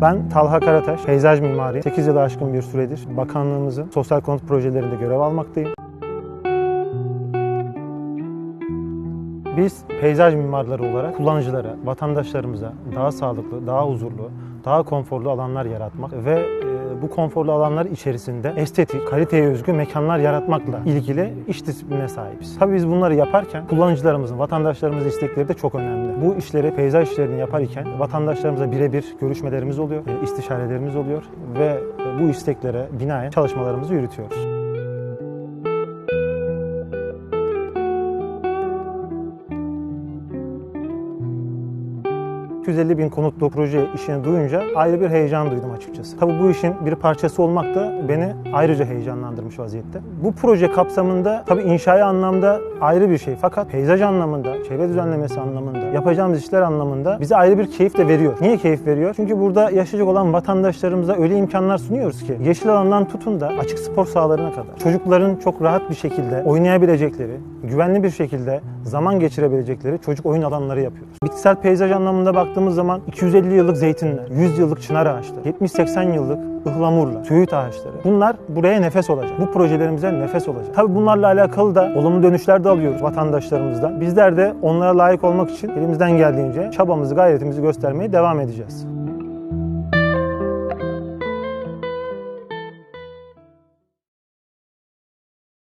Ben Talha Karataş, peyzaj mimari. 8 yılı aşkın bir süredir bakanlığımızın sosyal konut projelerinde görev almaktayım. Biz peyzaj mimarları olarak kullanıcılara, vatandaşlarımıza daha sağlıklı, daha huzurlu, daha konforlu alanlar yaratmak ve bu konforlu alanlar içerisinde estetik, kaliteye özgü mekanlar yaratmakla ilgili iş disipline sahibiz. Tabii biz bunları yaparken kullanıcılarımızın, vatandaşlarımızın istekleri de çok önemli. Bu işleri, peyzaj işlerini yapar iken vatandaşlarımıza birebir görüşmelerimiz oluyor, e, istişarelerimiz oluyor ve bu isteklere binaen çalışmalarımızı yürütüyoruz. 250 bin konutlu proje işini duyunca ayrı bir heyecan duydum açıkçası. Tabii bu işin bir parçası olmak da beni ayrıca heyecanlandırmış vaziyette. Bu proje kapsamında tabii inşai anlamda ayrı bir şey fakat peyzaj anlamında, çevre düzenlemesi anlamında, yapacağımız işler anlamında bize ayrı bir keyif de veriyor. Niye keyif veriyor? Çünkü burada yaşayacak olan vatandaşlarımıza öyle imkanlar sunuyoruz ki yeşil alandan tutun da açık spor sahalarına kadar çocukların çok rahat bir şekilde oynayabilecekleri, güvenli bir şekilde zaman geçirebilecekleri çocuk oyun alanları yapıyoruz. Bitkisel peyzaj anlamında baktığımız zaman 250 yıllık zeytinler, 100 yıllık çınar ağaçları, 70-80 yıllık ıhlamurlar, söğüt ağaçları. Bunlar buraya nefes olacak. Bu projelerimize nefes olacak. Tabii bunlarla alakalı da olumlu dönüşler de alıyoruz vatandaşlarımızdan. Bizler de onlara layık olmak için elimizden geldiğince çabamızı, gayretimizi göstermeye devam edeceğiz.